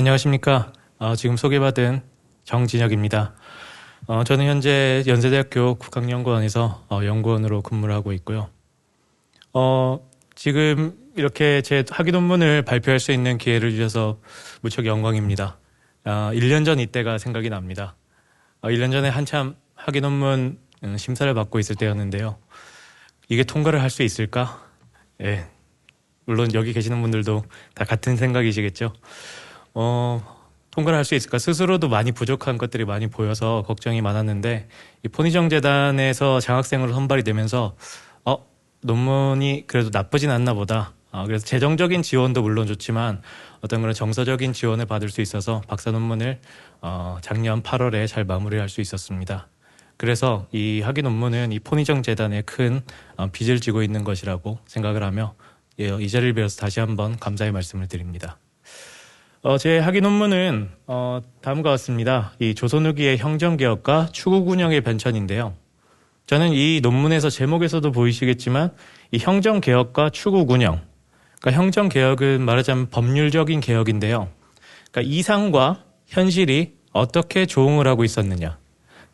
안녕하십니까. 어, 지금 소개받은 정진혁입니다. 어, 저는 현재 연세대학교 국학연구원에서 어, 연구원으로 근무를 하고 있고요. 어, 지금 이렇게 제 학위 논문을 발표할 수 있는 기회를 주셔서 무척 영광입니다. 아, 1년 전 이때가 생각이 납니다. 어, 1년 전에 한참 학위 논문 음, 심사를 받고 있을 때였는데요. 이게 통과를 할 수 있을까? 예. 물론 여기 계시는 분들도 다 같은 생각이시겠죠. 어, 통과를 할 수 있을까? 스스로도 많이 부족한 것들이 많이 보여서 걱정이 많았는데 이 포니정 재단에서 장학생으로 선발이 되면서 어, 논문이 그래도 나쁘진 않나 보다. 어, 그래서 재정적인 지원도 물론 좋지만 어떤 그런 정서적인 지원을 받을 수 있어서 박사 논문을 어, 작년 8월에 잘 마무리할 수 있었습니다. 그래서 이 학위 논문은 이 포니정 재단에 큰 어, 빚을 지고 있는 것이라고 생각을 하며 예, 이 자리를 빌어서 다시 한번 감사의 말씀을 드립니다. 어, 제 학위 논문은 어, 다음과 같습니다. 이 조선 후기의 형정개혁과 추구군영의 변천인데요. 저는 이 논문에서 제목에서도 보이시겠지만 이 형정개혁과 추구군영, 그러니까 형정개혁은 말하자면 법률적인 개혁인데요. 그러니까 이상과 현실이 어떻게 조응을 하고 있었느냐.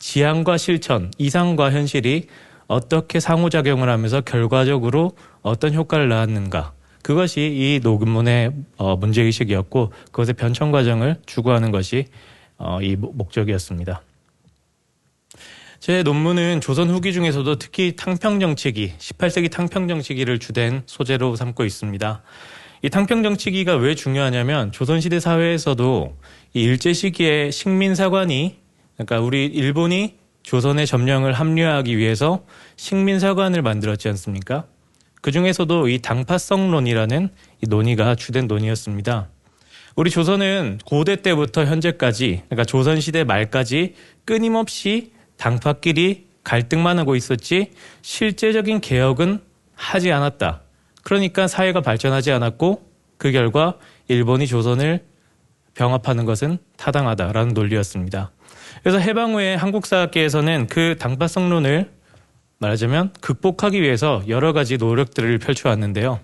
지향과 실천, 이상과 현실이 어떻게 상호작용을 하면서 결과적으로 어떤 효과를 낳았는가. 그것이 이 녹음문의 어, 문제의식이었고 그것의 변천 과정을 추구하는 것이 어, 이 목적이었습니다. 제 논문은 조선 후기 중에서도 특히 탕평정치기, 18세기 탕평정치기를 주된 소재로 삼고 있습니다. 이 탕평정치기가 왜 중요하냐면 조선시대 사회에서도 이 일제 시기에 식민사관이 그러니까 우리 일본이 조선의 점령을 합류하기 위해서 식민사관을 만들었지 않습니까? 그 중에서도 이 당파성론이라는 이 논의가 주된 논의였습니다. 우리 조선은 고대 때부터 현재까지, 그러니까 조선시대 말까지 끊임없이 당파끼리 갈등만 하고 있었지 실제적인 개혁은 하지 않았다. 그러니까 사회가 발전하지 않았고 그 결과 일본이 조선을 병합하는 것은 타당하다라는 논리였습니다. 그래서 해방 후에 한국사학계에서는 그 당파성론을 말하자면 극복하기 위해서 여러 가지 노력들을 펼쳐왔는데요.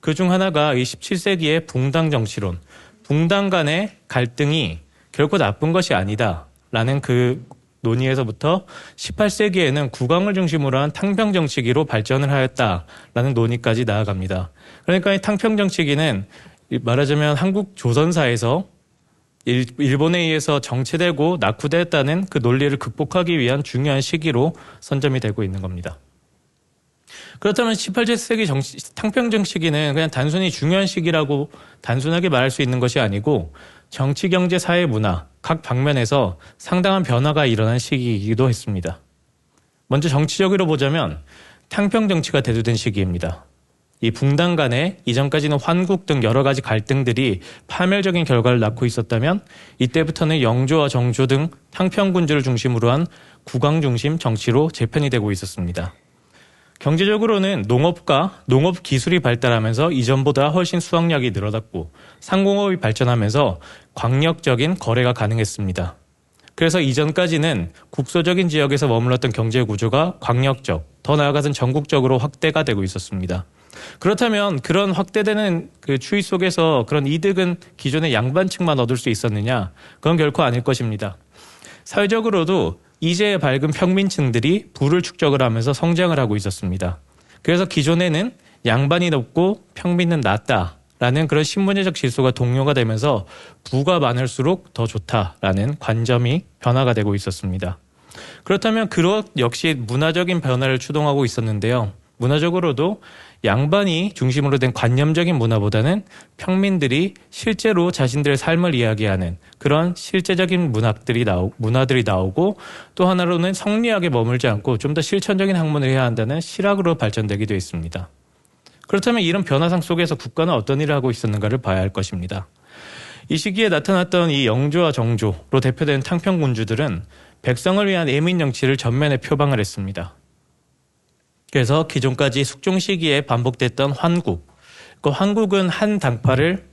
그 중 하나가 이 17세기의 붕당 정치론, 붕당 간의 갈등이 결코 나쁜 것이 아니다 라는 그 논의에서부터 18세기에는 국왕을 중심으로 한 탕평 정치기로 발전을 하였다라는 논의까지 나아갑니다. 그러니까 이 탕평 정치기는 말하자면 한국 조선사에서 일본에 의해서 정체되고 낙후됐다는 그 논리를 극복하기 위한 중요한 시기로 선점이 되고 있는 겁니다. 그렇다면 18세기 정치, 탕평정 시기는 그냥 단순히 중요한 시기라고 단순하게 말할 수 있는 것이 아니고 정치, 경제, 사회, 문화 각 방면에서 상당한 변화가 일어난 시기이기도 했습니다. 먼저 정치적으로 보자면 탕평 정치가 대두된 시기입니다. 이 붕당 간에 이전까지는 환국 등 여러 가지 갈등들이 파멸적인 결과를 낳고 있었다면 이때부터는 영조와 정조 등 탕평군주를 중심으로 한 국왕 중심 정치로 재편이 되고 있었습니다. 경제적으로는 농업과 농업 기술이 발달하면서 이전보다 훨씬 수확량이 늘어났고 상공업이 발전하면서 광역적인 거래가 가능했습니다. 그래서 이전까지는 국소적인 지역에서 머물렀던 경제 구조가 광역적, 더 나아가서는 전국적으로 확대가 되고 있었습니다. 그렇다면 그런 확대되는 그 추이 속에서 그런 이득은 기존의 양반층만 얻을 수 있었느냐? 그건 결코 아닐 것입니다. 사회적으로도 이제 밝은 평민층들이 부를 축적을 하면서 성장을 하고 있었습니다. 그래서 기존에는 양반이 높고 평민은 낮다. 라는 그런 신분제적 질서가 동료가 되면서 부가 많을수록 더 좋다라는 관점이 변화가 되고 있었습니다. 그렇다면 그것 역시 문화적인 변화를 추동하고 있었는데요. 문화적으로도 양반이 중심으로 된 관념적인 문화보다는 평민들이 실제로 자신들의 삶을 이야기하는 그런 실제적인 문학들이 나오 문화들이 나오고 또 하나로는 성리학에 머물지 않고 좀 더 실천적인 학문을 해야 한다는 실학으로 발전되기도 했습니다. 그렇다면 이런 변화상 속에서 국가는 어떤 일을 하고 있었는가를 봐야 할 것입니다. 이 시기에 나타났던 이 영조와 정조로 대표된 탕평군주들은 백성을 위한 애민 정치를 전면에 표방을 했습니다. 그래서 기존까지 숙종 시기에 반복됐던 환국. 그 환국은 한 당파를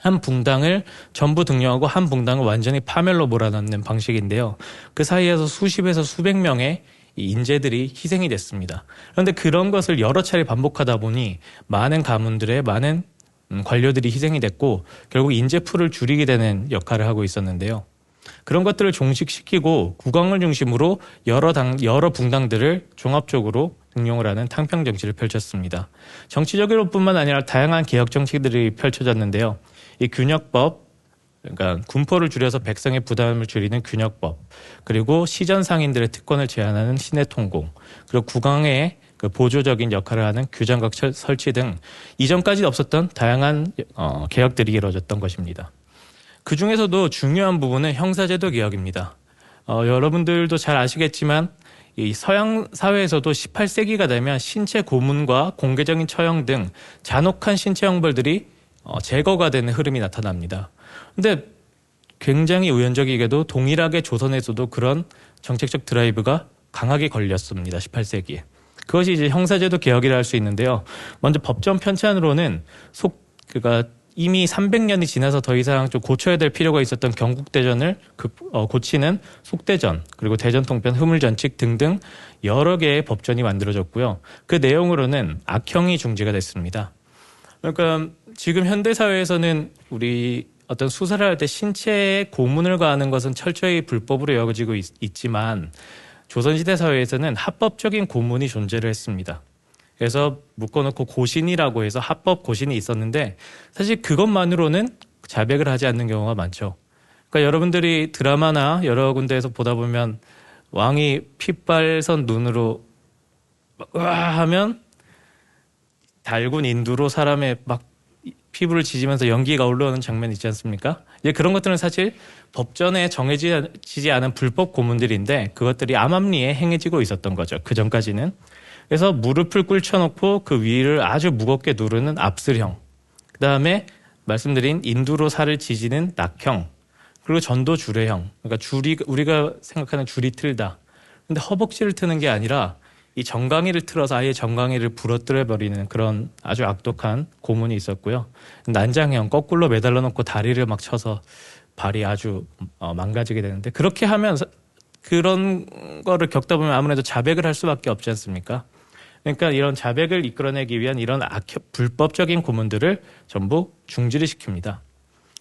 한 붕당을 전부 등용하고 한 붕당을 완전히 파멸로 몰아넣는 방식인데요. 그 사이에서 수십에서 수백 명의 인재들이 희생이 됐습니다. 그런데 그런 것을 여러 차례 반복하다 보니 많은 가문들의 많은 음, 관료들이 희생이 됐고 결국 인재풀을 줄이게 되는 역할을 하고 있었는데요. 그런 것들을 종식시키고 국왕을 중심으로 여러 당 여러 붕당들을 종합적으로 응용을 하는 탕평 정치를 펼쳤습니다. 정치적으로뿐만 아니라 다양한 개혁 정치들이 펼쳐졌는데요. 이 균역법 그러니까 군포를 줄여서 백성의 부담을 줄이는 균역법 그리고 시전 상인들의 특권을 제한하는 신의 통공 그리고 국왕의 그 보조적인 역할을 하는 규정각 철- 설치 등 이전까지 없었던 다양한 어, 개혁들이 이루어졌던 것입니다. 그 중에서도 중요한 부분은 형사제도 개혁입니다. 어, 여러분들도 잘 아시겠지만 이 서양 사회에서도 18세기가 되면 신체 고문과 공개적인 처형 등 잔혹한 신체 형벌들이 어, 제거가 되는 흐름이 나타납니다. 근데 굉장히 우연적이게도 동일하게 조선에서도 그런 정책적 드라이브가 강하게 걸렸습니다. 18세기에. 그것이 이제 형사제도 개혁이라 할 수 있는데요. 먼저 법전 편찬으로는 속 그가 이미 300년이 지나서 더 이상 좀 고쳐야 될 필요가 있었던 경국대전을 그, 어, 고치는 속대전 그리고 대전통편 흐물전칙 등등 여러 개의 법전이 만들어졌고요. 그 내용으로는 악형이 중지가 됐습니다. 그러니까 지금 현대 사회에서는 우리 어떤 수사를 할 때 신체에 고문을 가하는 것은 철저히 불법으로 여겨지고 있, 있지만 조선시대 사회에서는 합법적인 고문이 존재를 했습니다. 그래서 묶어놓고 고신이라고 해서 합법 고신이 있었는데 사실 그것만으로는 자백을 하지 않는 경우가 많죠. 그러니까 여러분들이 드라마나 여러 군데에서 보다 보면 왕이 핏발선 눈으로 와 하면 달군 인두로 사람의 막 피부를 지지면서 연기가 올라오는 장면 있지 않습니까? 이제 그런 것들은 사실 법전에 정해지지 않은 불법 고문들인데 그것들이 암암리에 행해지고 있었던 거죠. 그 전까지는. 그래서 무릎을 꿇혀놓고 그 위를 아주 무겁게 누르는 압슬형. 그 다음에 말씀드린 인두로 살을 지지는 낙형. 그리고 전도 주례형. 그러니까 줄이 우리가 생각하는 줄이 틀다. 근데 허벅지를 트는 게 아니라 이 정강이를 틀어서 아예 정강이를 부러뜨려 버리는 그런 아주 악독한 고문이 있었고요. 난장형 거꾸로 매달려 놓고 다리를 막 쳐서 발이 아주 어, 망가지게 되는데 그렇게 하면 서- 그런 거를 겪다 보면 아무래도 자백을 할 수밖에 없지 않습니까? 그러니까 이런 자백을 이끌어내기 위한 이런 악 불법적인 고문들을 전부 중지를 시킵니다.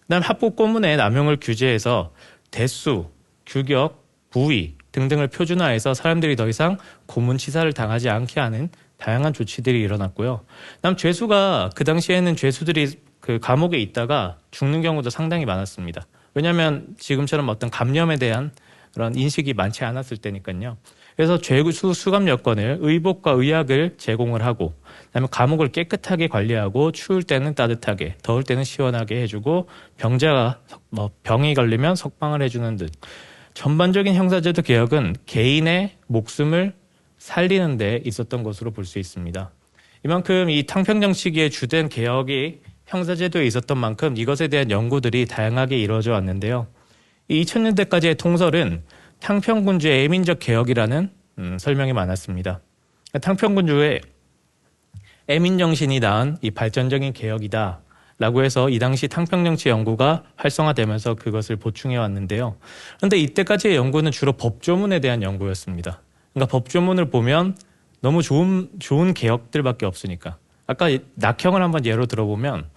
그다음 합법 고문의 남용을 규제해서 대수, 규격, 부위 등등을 표준화해서 사람들이 더 이상 고문 치사를 당하지 않게 하는 다양한 조치들이 일어났고요. 그다음 죄수가 그 당시에는 죄수들이 그 감옥에 있다가 죽는 경우도 상당히 많았습니다. 왜냐하면 지금처럼 어떤 감염에 대한 그런 인식이 많지 않았을 때니까요. 그래서 죄수 수감 여건을 의복과 의약을 제공을 하고 그다음에 감옥을 깨끗하게 관리하고 추울 때는 따뜻하게 더울 때는 시원하게 해주고 병자가 석- 뭐 병이 걸리면 석방을 해주는 듯 전반적인 형사제도 개혁은 개인의 목숨을 살리는 데 있었던 것으로 볼 수 있습니다. 이만큼 이 탕평정 시기에 주된 개혁이 형사제도에 있었던 만큼 이것에 대한 연구들이 다양하게 이루어져 왔는데요. 이 2000년대까지의 통설은 탕평군주의 애민적 개혁이라는 음, 설명이 많았습니다. 탕평군주의 애민 정신이 낳은 이 발전적인 개혁이다. 라고 해서 이 당시 탕평정치 연구가 활성화되면서 그것을 보충해 왔는데요. 그런데 이때까지의 연구는 주로 법조문에 대한 연구였습니다. 그러니까 법조문을 보면 너무 좋은 좋은 개혁들밖에 없으니까. 아까 이 낙형을 한번 예로 들어보면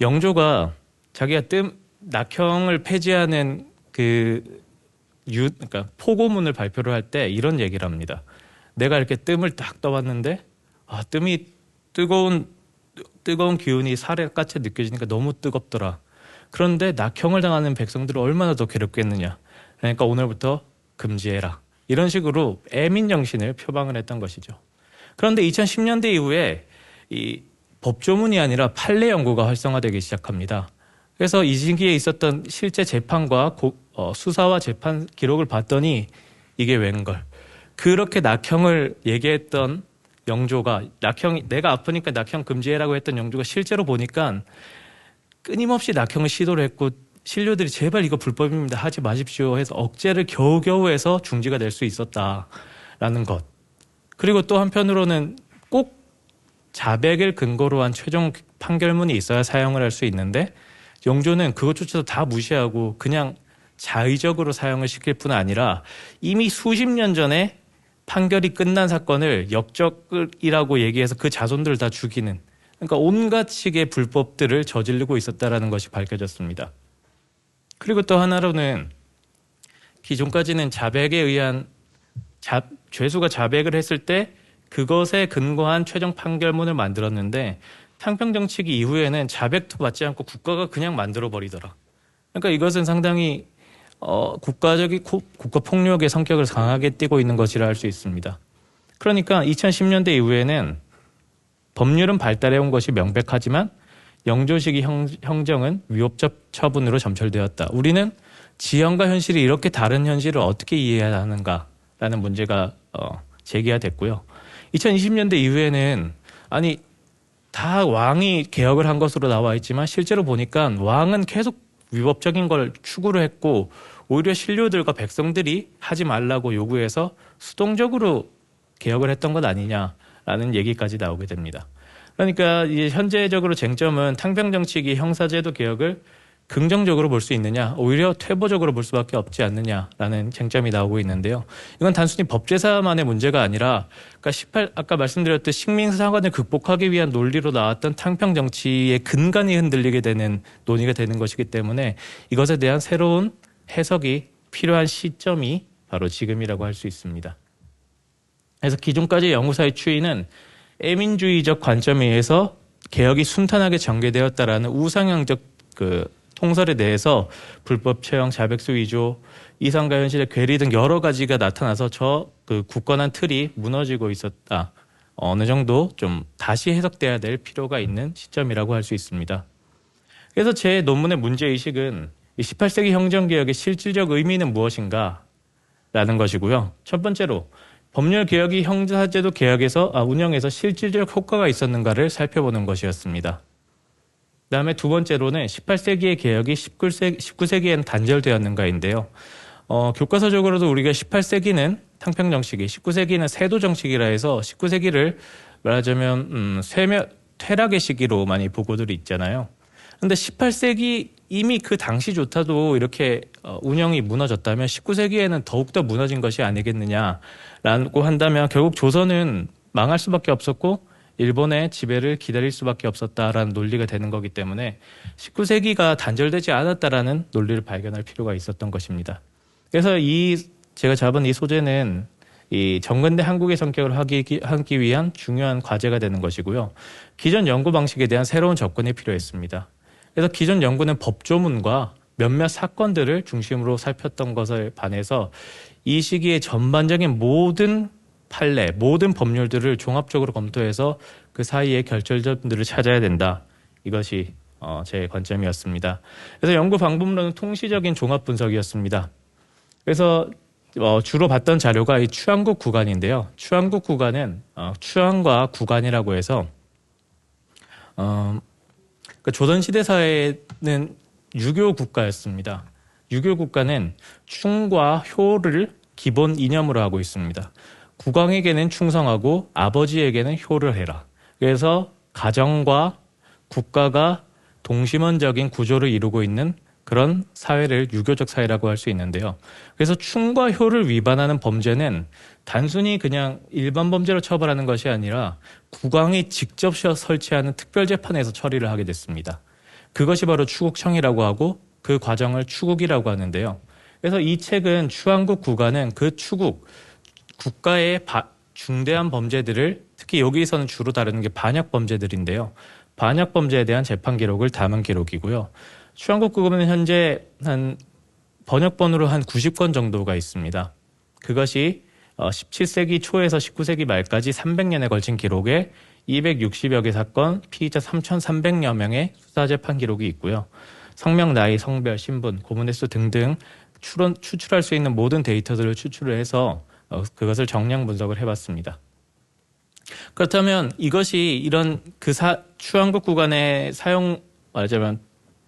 영조가 자기가 뜸 낙형을 폐지하는 그 유, 그러니까 포고문을 발표를 할 때 이런 얘기를 합니다. 내가 이렇게 뜸을 딱 떠봤는데 아 뜸이 뜨거운 뜨거운 기운이 살에 같이 느껴지니까 너무 뜨겁더라. 그런데 낙형을 당하는 백성들을 얼마나 더 괴롭겠느냐. 그러니까 오늘부터 금지해라. 이런 식으로 애민 정신을 표방을 했던 것이죠. 그런데 2010년대 이후에 이 법조문이 아니라 판례 연구가 활성화되기 시작합니다. 그래서 이 시기에 있었던 실제 재판과 고- 어, 수사와 재판 기록을 봤더니 이게 웬걸. 그렇게 낙형을 얘기했던 영조가 낙형 내가 아프니까 낙형 금지해라고 했던 영조가 실제로 보니까 끊임없이 낙형을 시도를 했고 신료들이 제발 이거 불법입니다 하지 마십시오 해서 억제를 겨우겨우 해서 중지가 될 수 있었다라는 것. 그리고 또 한편으로는 꼭 자백을 근거로 한 최종 판결문이 있어야 사용을 할 수 있는데 영조는 그것조차도 다 무시하고 그냥 자의적으로 사용을 시킬 뿐 아니라 이미 수십 년 전에 판결이 끝난 사건을 역적이라고 얘기해서 그 자손들을 다 죽이는 그러니까 온갖 식의 불법들을 저지르고 있었다라는 것이 밝혀졌습니다. 그리고 또 하나로는 기존까지는 자백에 의한 자, 죄수가 자백을 했을 때 그것에 근거한 최종 판결문을 만들었는데 탕평 정치기 이후에는 자백도 받지 않고 국가가 그냥 만들어 버리더라. 그러니까 이것은 상당히 어, 국가적인 국가 폭력의 성격을 강하게 띠고 있는 것이라 할 수 있습니다. 그러니까 2010년대 이후에는 법률은 발달해 온 것이 명백하지만 영조시기 형, 형정은 위법적 처분으로 점철되었다. 우리는 지형과 현실이 이렇게 다른 현실을 어떻게 이해해야 하는가라는 문제가 어, 제기가 됐고요. 2020년대 이후에는 아니 다 왕이 개혁을 한 것으로 나와 있지만 실제로 보니까 왕은 계속 위법적인 걸 추구를 했고 오히려 신료들과 백성들이 하지 말라고 요구해서 수동적으로 개혁을 했던 것 아니냐라는 얘기까지 나오게 됩니다. 그러니까 이제 현재적으로 쟁점은 탕평정치기 형사제도 개혁을 긍정적으로 볼 수 있느냐, 오히려 퇴보적으로 볼 수밖에 없지 않느냐라는 쟁점이 나오고 있는데요. 이건 단순히 법제사만의 문제가 아니라, 그러니까 18 아까 말씀드렸듯 식민 사관을 극복하기 위한 논리로 나왔던 탕평 정치의 근간이 흔들리게 되는 논의가 되는 것이기 때문에 이것에 대한 새로운 해석이 필요한 시점이 바로 지금이라고 할 수 있습니다. 그래서 기존까지 연구사의 추이는 애민주의적 관점에 의해서 개혁이 순탄하게 전개되었다라는 우상향적 그 통설에 대해서 불법 채용, 자백수 위조, 이상과 현실의 괴리 등 여러 가지가 나타나서 저 그 굳건한 틀이 무너지고 있었다. 어느 정도 좀 다시 해석돼야 될 필요가 있는 시점이라고 할 수 있습니다. 그래서 제 논문의 문제 의식은 18세기 형정개혁의 실질적 의미는 무엇인가? 라는 것이고요. 첫 번째로 법률 개혁이 형사제도 개혁에서 아, 운영에서 실질적 효과가 있었는가를 살펴보는 것이었습니다. 그다음에 두 번째로는 18세기의 개혁이 19세기, 19세기에는 단절되었는가인데요. 어, 교과서적으로도 우리가 18세기는 탕평 정치기, 19세기는 세도 정치기라 해서 19세기를 말하자면 음, 쇠며, 퇴락의 시기로 많이 보고들이 있잖아요. 근데 18세기 이미 그 당시조차도 이렇게 어, 운영이 무너졌다면 19세기에는 더욱더 무너진 것이 아니겠느냐라고 한다면 결국 조선은 망할 수밖에 없었고 일본의 지배를 기다릴 수밖에 없었다라는 논리가 되는 거기 때문에 19세기가 단절되지 않았다라는 논리를 발견할 필요가 있었던 것입니다. 그래서 이 제가 잡은 이 소재는 이 정근대 한국의 성격을 하기, 하기 위한 중요한 과제가 되는 것이고요. 기존 연구 방식에 대한 새로운 접근이 필요했습니다. 그래서 기존 연구는 법조문과 몇몇 사건들을 중심으로 살폈던 것을 반해서 이 시기에 전반적인 모든 판례, 모든 법률들을 종합적으로 검토해서 그 사이의 결절점들을 찾아야 된다. 이것이 어, 제 관점이었습니다. 그래서 연구 방법론은 통시적인 종합 분석이었습니다. 그래서 어, 주로 봤던 자료가 이 추한국 구간인데요. 추한국 구간은 어, 추한과 구간이라고 해서 어, 그 조선 시대 사회는 유교 국가였습니다. 유교 국가는 충과 효를 기본 이념으로 하고 있습니다. 국왕에게는 충성하고 아버지에게는 효를 해라. 그래서 가정과 국가가 동심원적인 구조를 이루고 있는 그런 사회를 유교적 사회라고 할 수 있는데요. 그래서 충과 효를 위반하는 범죄는 단순히 그냥 일반 범죄로 처벌하는 것이 아니라 국왕이 직접 설치하는 특별 재판에서 처리를 하게 됐습니다. 그것이 바로 추국청이라고 하고 그 과정을 추국이라고 하는데요. 그래서 이 책은 추한국 국가는 그 추국, 국가의 바, 중대한 범죄들을 특히 여기서는 주로 다루는 게 반역 범죄들인데요. 반역 범죄에 대한 재판 기록을 담은 기록이고요. 추한국 구금은 현재 한 번역본으로 한 90건 정도가 있습니다. 그것이 17세기 어, 초에서 19세기 말까지 300년에 걸친 기록에 260여 개 사건, 피의자 3,300여 명의 수사 재판 기록이 있고요. 성명, 나이, 성별, 신분, 고문 횟수 등등 추론, 추출할 수 있는 모든 데이터들을 추출을 해서 어, 그것을 정량 분석을 해봤습니다. 그렇다면 이것이 이런 그 사, 추한국 구간의 사용 말하자면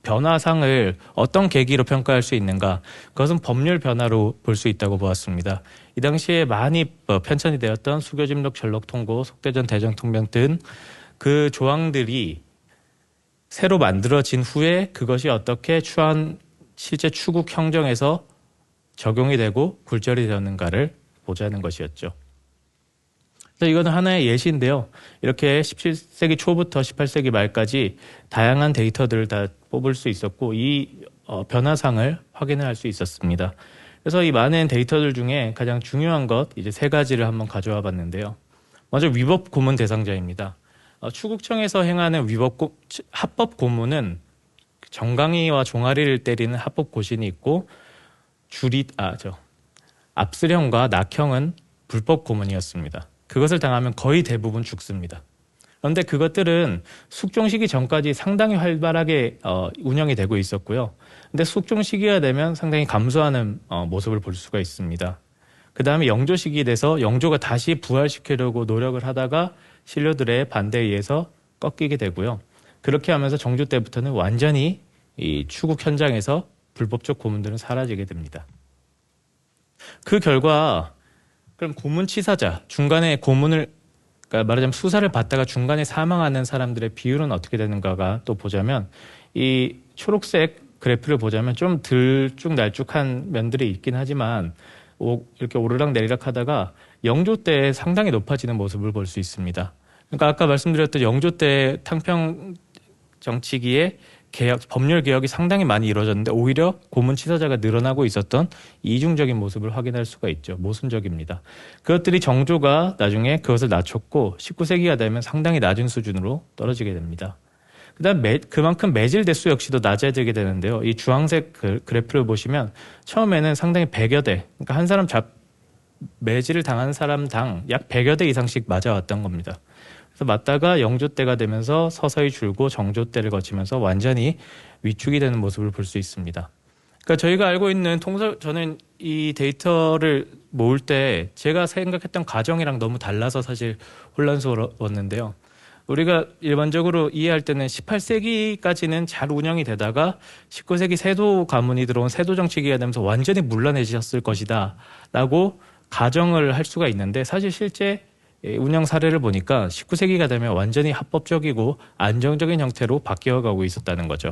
변화상을 어떤 계기로 평가할 수 있는가? 그것은 법률 변화로 볼 수 있다고 보았습니다. 이 당시에 많이 어, 편찬이 되었던 수교집록 전록 통고, 속대전 대정통명 등그 조항들이 새로 만들어진 후에 그것이 어떻게 추한 실제 추국 형정에서 적용이 되고 굴절이 되었는가를 보자는 것이었죠. 그래서 이거는 하나의 예시인데요. 이렇게 17세기 초부터 18세기 말까지 다양한 데이터들을 다 뽑을 수 있었고 이 어, 변화상을 확인을 할수 있었습니다. 그래서 이 많은 데이터들 중에 가장 중요한 것 이제 세 가지를 한번 가져와 봤는데요. 먼저 위법 고문 대상자입니다. 어, 추국청에서 행하는 위법 고, 합법 고문은 정강이와 종아리를 때리는 합법 고신이 있고 줄이 아저 압수령과 낙형은 불법 고문이었습니다. 그것을 당하면 거의 대부분 죽습니다. 그런데 그것들은 숙종 시기 전까지 상당히 활발하게 어, 운영이 되고 있었고요. 근데 숙종 시기가 되면 상당히 감소하는 어, 모습을 볼 수가 있습니다. 그 다음에 영조 시기 돼서 영조가 다시 부활시키려고 노력을 하다가 신료들의 반대에 의해서 꺾이게 되고요. 그렇게 하면서 정조 때부터는 완전히 이 추국 현장에서 불법적 고문들은 사라지게 됩니다. 그 결과 그럼 고문치사자 중간에 고문을 그러니까 말하자면 수사를 받다가 중간에 사망하는 사람들의 비율은 어떻게 되는가가 또 보자면 이 초록색 그래프를 보자면 좀 들쭉날쭉한 면들이 있긴 하지만 오, 이렇게 오르락 내리락 하다가 영조 때 상당히 높아지는 모습을 볼 수 있습니다. 그러니까 아까 말씀드렸던 영조 때 탕평 정치기에 개혁, 법률 개혁이 상당히 많이 이루어졌는데 오히려 고문 치사자가 늘어나고 있었던 이중적인 모습을 확인할 수가 있죠. 모순적입니다. 그것들이 정조가 나중에 그것을 낮췄고 19세기가 되면 상당히 낮은 수준으로 떨어지게 됩니다. 그다음 매, 그만큼 매질 대수 역시도 낮아지게 되는데요. 이 주황색 그, 그래프를 보시면 처음에는 상당히 100여 대, 그러니까 한 사람 잡 매질을 당한 사람당 약 100여 대 이상씩 맞아왔던 겁니다. 그래서 맞다가 영조 때가 되면서 서서히 줄고 정조 때를 거치면서 완전히 위축이 되는 모습을 볼 수 있습니다. 그러니까 저희가 알고 있는 통설 저는 이 데이터를 모을 때 제가 생각했던 가정이랑 너무 달라서 사실 혼란스러웠는데요. 우리가 일반적으로 이해할 때는 18세기까지는 잘 운영이 되다가 19세기 세도 가문이 들어온 세도 정치기가 되면서 완전히 물러내셨을 것이다 라고 가정을 할 수가 있는데 사실 실제 예, 운영 사례를 보니까 19세기가 되면 완전히 합법적이고 안정적인 형태로 바뀌어 가고 있었다는 거죠.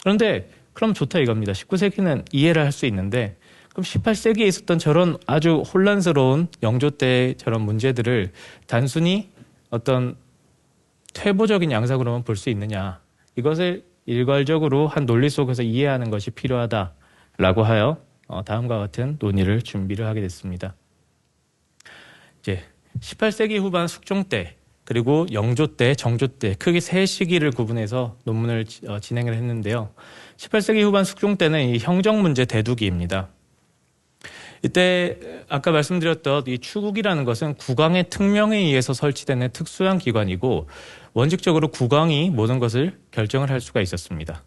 그런데 그럼 좋다 이겁니다. 19세기는 이해를 할 수 있는데 그럼 18세기에 있었던 저런 아주 혼란스러운 영조 때 저런 문제들을 단순히 어떤 퇴보적인 양상으로만 볼 수 있느냐. 이것을 일괄적으로 한 논리 속에서 이해하는 것이 필요하다라고 하여 어, 다음과 같은 논의를 준비를 하게 됐습니다. 이제 18세기 후반 숙종 때 그리고 영조 때, 정조 때 크게 세 시기를 구분해서 논문을 어, 진행을 했는데요. 18세기 후반 숙종 때는 이 형정 문제 대두기입니다. 이때 아까 말씀드렸던 이 추국이라는 것은 국왕의 특명에 의해서 설치되는 특수한 기관이고 원칙적으로 국왕이 모든 것을 결정을 할 수가 있었습니다.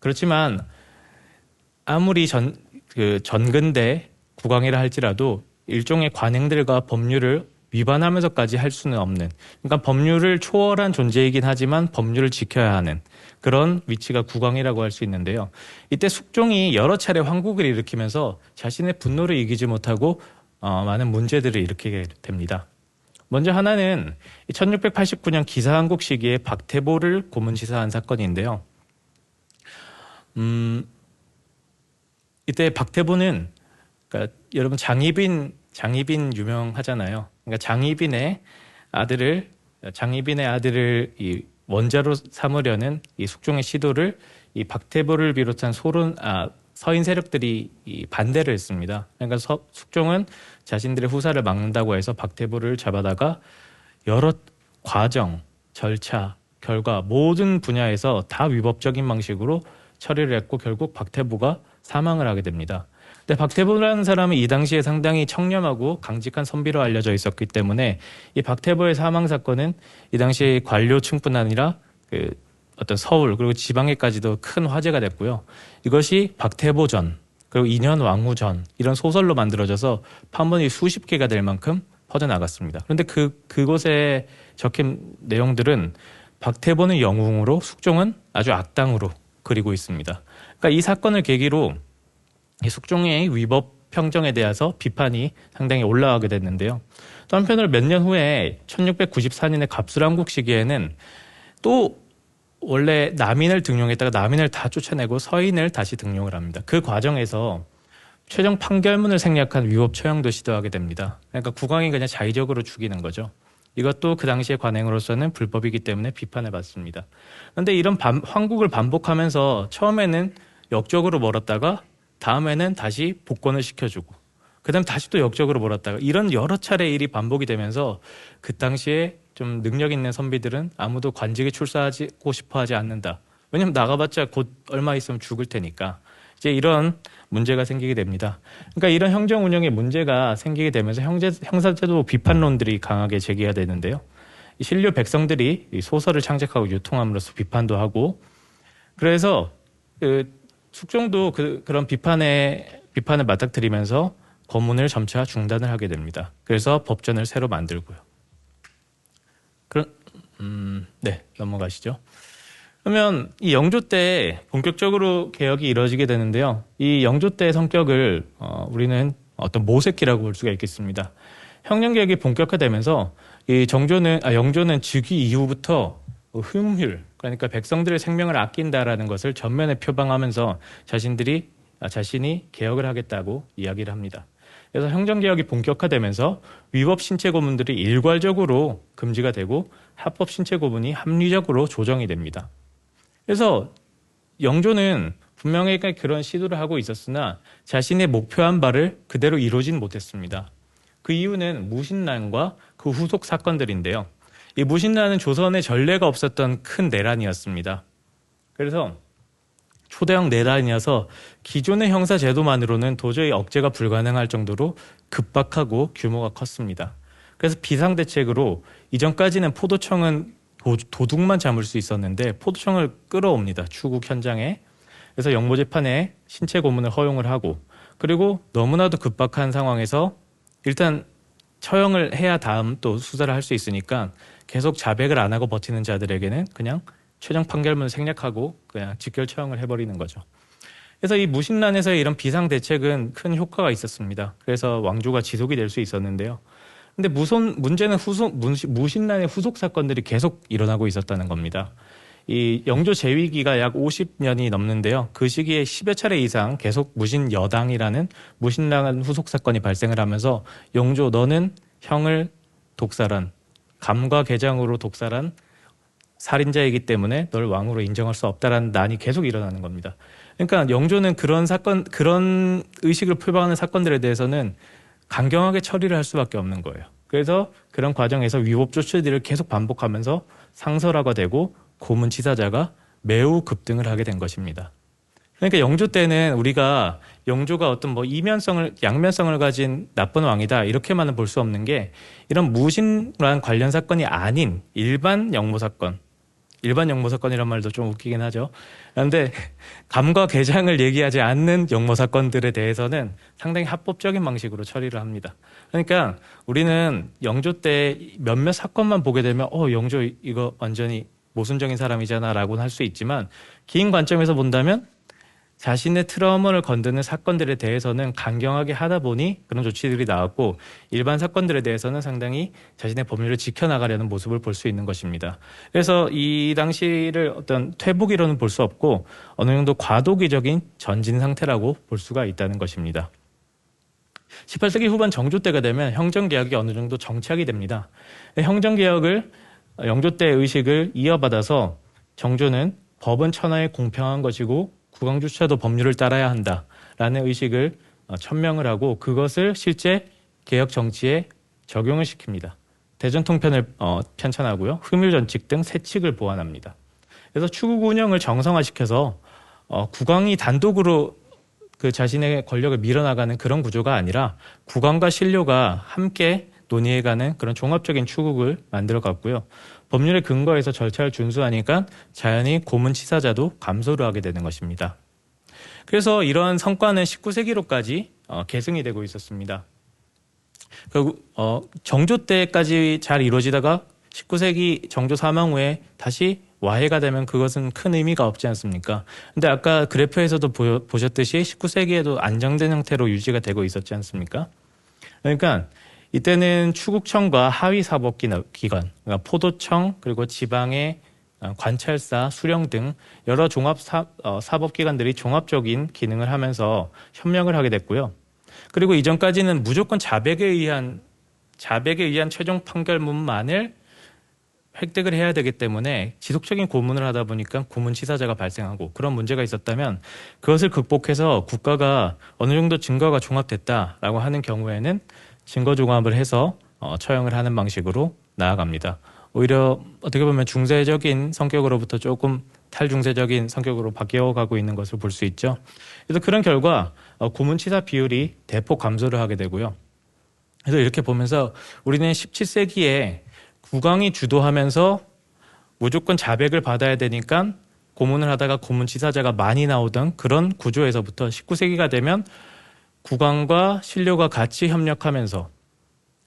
그렇지만 아무리 전, 그 전근대 국왕이라 할지라도 일종의 관행들과 법률을 위반하면서까지 할 수는 없는 그러니까 법률을 초월한 존재이긴 하지만 법률을 지켜야 하는 그런 위치가 국왕이라고 할 수 있는데요. 이때 숙종이 여러 차례 황국을 일으키면서 자신의 분노를 이기지 못하고 어, 많은 문제들을 일으키게 됩니다. 먼저 하나는 1689년 기사한국 시기에 박태보를 고문치사한 사건인데요. 음, 이때 박태보는 그러니까 여러분 장희빈 장희빈 유명하잖아요. 그러니까 장희빈의 아들을 장희빈의 아들을 이 원자로 삼으려는 이 숙종의 시도를 이 박태보를 비롯한 소론 아 서인 세력들이 이 반대를 했습니다. 그러니까 서, 숙종은 자신들의 후사를 막는다고 해서 박태보를 잡아다가 여러 과정, 절차, 결과 모든 분야에서 다 위법적인 방식으로 처리를 했고 결국 박태보가 사망을 하게 됩니다. 근데 박태보라는 사람은 이 당시에 상당히 청렴하고 강직한 선비로 알려져 있었기 때문에 이 박태보의 사망 사건은 이 당시 관료층뿐 아니라 그 어떤 서울 그리고 지방에까지도 큰 화제가 됐고요. 이것이 박태보 전 그리고 인현 왕후 전 이런 소설로 만들어져서 판본이 수십 개가 될 만큼 퍼져나갔습니다. 그런데 그 그곳에 적힌 내용들은 박태보는 영웅으로 숙종은 아주 악당으로 그리고 있습니다. 그러니까 이 사건을 계기로 이 숙종의 위법 평정에 대해서 비판이 상당히 올라가게 됐는데요. 또 한편으로 몇 년 후에 1694년의 갑술한국 시기에는 또 원래 남인을 등용했다가 남인을 다 쫓아내고 서인을 다시 등용을 합니다. 그 과정에서 최종 판결문을 생략한 위법 처형도 시도하게 됩니다. 그러니까 국왕이 그냥 자의적으로 죽이는 거죠. 이것도 그 당시의 관행으로서는 불법이기 때문에 비판을 받습니다. 그런데 이런 반- 황국을 반복하면서 처음에는 역적으로 몰았다가 다음에는 다시 복권을 시켜주고 그다음 다시 또 역적으로 몰았다가 이런 여러 차례 일이 반복이 되면서 그 당시에 좀 능력 있는 선비들은 아무도 관직에 출사하고 싶어하지 않는다. 왜냐면 나가봤자 곧 얼마 있으면 죽을 테니까 이제 이런 문제가 생기게 됩니다. 그러니까 이런 행정 운영에 문제가 생기게 되면서 형제, 형사제도 비판론들이 강하게 제기가 되는데요. 이 신료 백성들이 이 소설을 창작하고 유통함으로써 비판도 하고 그래서 그 숙종도 그, 그런 비판에 비판을 맞닥뜨리면서 고문을 점차 중단을 하게 됩니다. 그래서 법전을 새로 만들고요. 그런 음, 네 넘어가시죠. 그러면 이 영조 때 본격적으로 개혁이 이루어지게 되는데요. 이 영조 때의 성격을 어, 우리는 어떤 모색기라고 볼 수가 있겠습니다. 형량 개혁이 본격화되면서 이 정조는 아 영조는 즉위 이후부터 흠율 그러니까 백성들의 생명을 아낀다라는 것을 전면에 표방하면서 자신들이 아, 자신이 개혁을 하겠다고 이야기를 합니다. 그래서 행정개혁이 본격화되면서 위법 신체 고문들이 일괄적으로 금지가 되고 합법 신체 고문이 합리적으로 조정이 됩니다. 그래서 영조는 분명히 그런 시도를 하고 있었으나 자신의 목표한 바를 그대로 이루진 못했습니다. 그 이유는 무신난과 그 후속 사건들인데요. 이 무신난은 조선에 전례가 없었던 큰 내란이었습니다. 그래서 초대형 내란이어서 기존의 형사 제도만으로는 도저히 억제가 불가능할 정도로 급박하고 규모가 컸습니다. 그래서 비상 대책으로 이전까지는 포도청은 도, 둑만 잡을 수 있었는데 포도청을 끌어옵니다. 추국 현장에. 그래서 영모 재판에 신체 고문을 허용을 하고 그리고 너무나도 급박한 상황에서 일단 처형을 해야 다음 또 수사를 할 수 있으니까 계속 자백을 안 하고 버티는 자들에게는 그냥 최종 판결문을 생략하고 그냥 직결 처형을 해버리는 거죠. 그래서 이 무신란에서의 이런 비상 대책은 큰 효과가 있었습니다. 그래서 왕조가 지속이 될 수 있었는데요. 근데 무손 문제는 후속 무신란의 후속 사건들이 계속 일어나고 있었다는 겁니다. 이 영조 재위기가 약 50년이 넘는데요. 그 시기에 10여 차례 이상 계속 무신 여당이라는 무신란 후속 사건이 발생을 하면서 영조 너는 형을 독살한 감과 개장으로 독살한 살인자이기 때문에 널 왕으로 인정할 수 없다라는 난이 계속 일어나는 겁니다. 그러니까 영조는 그런 사건 그런 의식을 표방하는 사건들에 대해서는 강경하게 처리를 할 수밖에 없는 거예요. 그래서 그런 과정에서 위법 조치들을 계속 반복하면서 상설화가 되고 고문 치사자가 매우 급등을 하게 된 것입니다. 그러니까 영조 때는 우리가 영조가 어떤 뭐 이면성을 양면성을 가진 나쁜 왕이다 이렇게만은 볼 수 없는 게 이런 무신란 관련 사건이 아닌 일반 영모 사건 일반 영모 사건이란 말도 좀 웃기긴 하죠. 그런데 감과 개장을 얘기하지 않는 영모 사건들에 대해서는 상당히 합법적인 방식으로 처리를 합니다. 그러니까 우리는 영조 때 몇몇 사건만 보게 되면 어 영조 이거 완전히 모순적인 사람이잖아라고는 할 수 있지만 긴 관점에서 본다면 자신의 트라우마를 건드는 사건들에 대해서는 강경하게 하다 보니 그런 조치들이 나왔고 일반 사건들에 대해서는 상당히 자신의 법률을 지켜나가려는 모습을 볼 수 있는 것입니다. 그래서 이 당시를 어떤 퇴복이로는 볼 수 없고 어느 정도 과도기적인 전진 상태라고 볼 수가 있다는 것입니다. 18세기 후반 정조 때가 되면 형정개혁이 어느 정도 정착이 됩니다. 형정개혁을 영조 때 의식을 이어받아서 정조는 법은 천하에 공평한 것이고 국왕주차도 법률을 따라야 한다라는 의식을 어, 천명을 하고 그것을 실제 개혁 정치에 적용을 시킵니다. 대전 통편을 어, 편찬하고요. 흠율 전칙 등 세칙을 보완합니다. 그래서 추국 운영을 정상화시켜서 어, 국왕이 단독으로 그 자신의 권력을 밀어나가는 그런 구조가 아니라 국왕과 신료가 함께 논의해가는 그런 종합적인 추국을 만들어갔고요. 법률의 근거에서 절차를 준수하니까 자연히 고문치사자도 감소를 하게 되는 것입니다. 그래서 이러한 성과는 19세기로까지 어, 계승이 되고 있었습니다. 결국 어, 정조 때까지 잘 이루어지다가 19세기 정조 사망 후에 다시 와해가 되면 그것은 큰 의미가 없지 않습니까? 근데 아까 그래프에서도 보, 셨듯이 19세기에도 안정된 형태로 유지가 되고 있었지 않습니까? 그러니까 이때는 추국청과 하위 사법기관, 그러니까 포도청 그리고 지방의 어, 관찰사, 수령 등 여러 종합 사, 어, 사법기관들이 종합적인 기능을 하면서 현명을 하게 됐고요. 그리고 이전까지는 무조건 자백에 의한 자백에 의한 최종 판결문만을 획득을 해야 되기 때문에 지속적인 고문을 하다 보니까 고문 치사자가 발생하고 그런 문제가 있었다면 그것을 극복해서 국가가 어느 정도 증거가 종합됐다라고 하는 경우에는 증거 종합을 해서 어, 처형을 하는 방식으로 나아갑니다. 오히려 어떻게 보면 중세적인 성격으로부터 조금 탈중세적인 성격으로 바뀌어가고 있는 것을 볼 수 있죠. 그래서 그런 결과 어, 고문치사 비율이 대폭 감소를 하게 되고요. 그래서 이렇게 보면서 우리는 17세기에 국왕이 주도하면서 무조건 자백을 받아야 되니까 고문을 하다가 고문치사자가 많이 나오던 그런 구조에서부터 19세기가 되면 국왕과 신료가 같이 협력하면서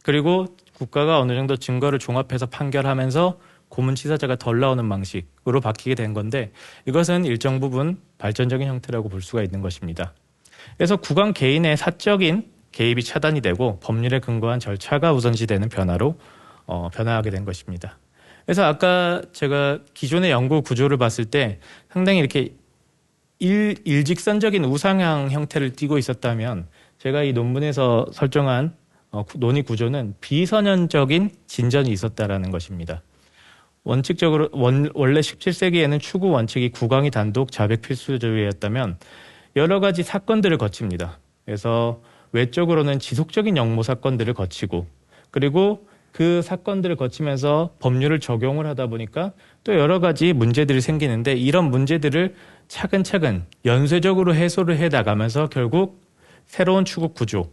그리고 국가가 어느 정도 증거를 종합해서 판결하면서 고문 치사자가 덜 나오는 방식으로 바뀌게 된 건데 이것은 일정 부분 발전적인 형태라고 볼 수가 있는 것입니다. 그래서 국왕 개인의 사적인 개입이 차단이 되고 법률에 근거한 절차가 우선시되는 변화로 어, 변화하게 된 것입니다. 그래서 아까 제가 기존의 연구 구조를 봤을 때 상당히 이렇게 일, 일직선적인 우상향 형태를 띠고 있었다면 제가 이 논문에서 설정한 어, 구- 논의 구조는 비선연적인 진전이 있었다라는 것입니다. 원칙적으로 원, 원래 17세기에는 추구 원칙이 국왕이 단독 자백 필수주의였다면 여러 가지 사건들을 거칩니다. 그래서 외적으로는 지속적인 역모 사건들을 거치고 그리고 그 사건들을 거치면서 법률을 적용을 하다 보니까 또 여러 가지 문제들이 생기는데 이런 문제들을 차근차근 연쇄적으로 해소를 해 나가면서 결국 새로운 추국 구조,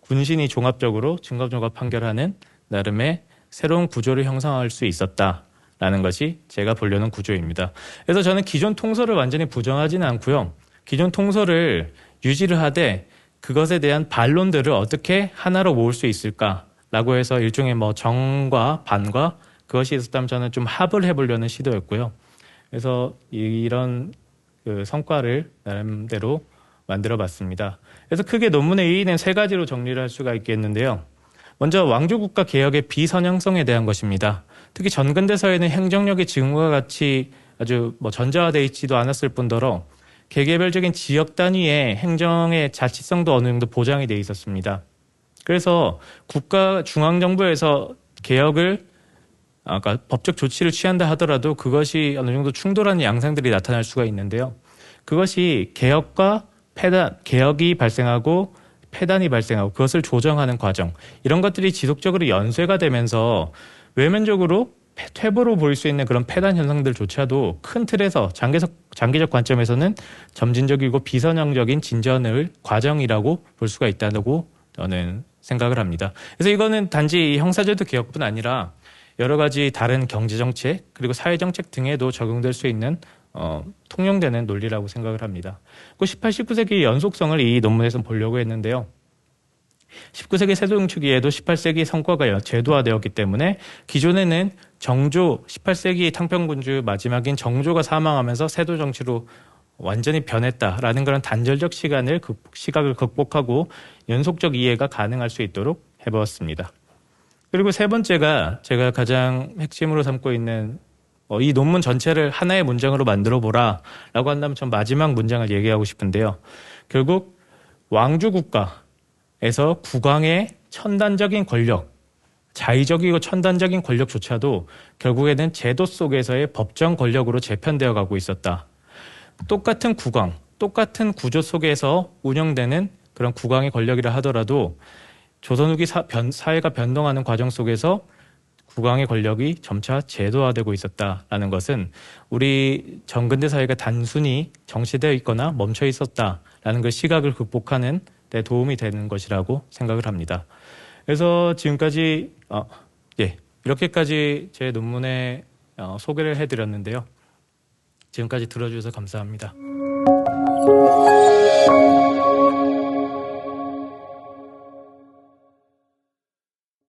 군신이 종합적으로 증거종합 판결하는 나름의 새로운 구조를 형성할 수 있었다 라는 것이 제가 보려는 구조입니다. 그래서 저는 기존 통솔을 완전히 부정하지는 않고요. 기존 통솔을 유지를 하되 그것에 대한 반론들을 어떻게 하나로 모을 수 있을까라고 해서 일종의 뭐 정과 반과 그것이 있었다면 저는 좀 합을 해보려는 시도였고요. 그래서 이- 이런 그 성과를 나름대로 만들어 봤습니다. 그래서 크게 논문의 의의는 세 가지로 정리를 할 수가 있겠는데요. 먼저 왕조국가 개혁의 비선형성에 대한 것입니다. 특히 전근대사에는 행정력이 지금과 같이 아주 뭐 전자화되어 있지도 않았을 뿐더러 개개별적인 지역 단위의 행정의 자치성도 어느 정도 보장이 돼 있었습니다. 그래서 국가 중앙정부에서 개혁을 아까 법적 조치를 취한다 하더라도 그것이 어느 정도 충돌하는 양상들이 나타날 수가 있는데요. 그것이 개혁과 폐단, 개혁이 발생하고 폐단이 발생하고 그것을 조정하는 과정 이런 것들이 지속적으로 연쇄가 되면서 외면적으로 폐- 퇴보로 보일 수 있는 그런 폐단 현상들조차도 큰 틀에서 장기적 장기적 관점에서는 점진적이고 비선형적인 진전을 과정이라고 볼 수가 있다고 저는 생각을 합니다. 그래서 이거는 단지 형사제도 개혁뿐 아니라 여러 가지 다른 경제 정책 그리고 사회 정책 등에도 적용될 수 있는 어, 통용되는 논리라고 생각을 합니다. 그 18, 19세기 연속성을 이 논문에서 보려고 했는데요. 19세기 세종추기에도 18세기 성과가 여- 제도화되었기 때문에 기존에는 정조 18세기 탕평군주 마지막인 정조가 사망하면서 세도 정치로 완전히 변했다라는 그런 단절적 시간을 극- 시각을 극복하고 연속적 이해가 가능할 수 있도록 해보았습니다. 그리고 세 번째가 제가 가장 핵심으로 삼고 있는 어, 이 논문 전체를 하나의 문장으로 만들어 보라라고 한다면 전 마지막 문장을 얘기하고 싶은데요. 결국 왕주 국가에서 국왕의 천단적인 권력, 자의적이고 천단적인 권력조차도 결국에는 제도 속에서의 법정 권력으로 재편되어 가고 있었다. 똑같은 국왕, 똑같은 구조 속에서 운영되는 그런 국왕의 권력이라 하더라도 조선 후기 사, 변- 사회가 변동하는 과정 속에서 국왕의 권력이 점차 제도화되고 있었다라는 것은 우리 정근대 사회가 단순히 정치되어 있거나 멈춰 있었다라는 그 시각을 극복하는 데 도움이 되는 것이라고 생각을 합니다. 그래서 지금까지 어, 예 이렇게까지 제 논문의 어, 소개를 해드렸는데요. 지금까지 들어주셔서 감사합니다.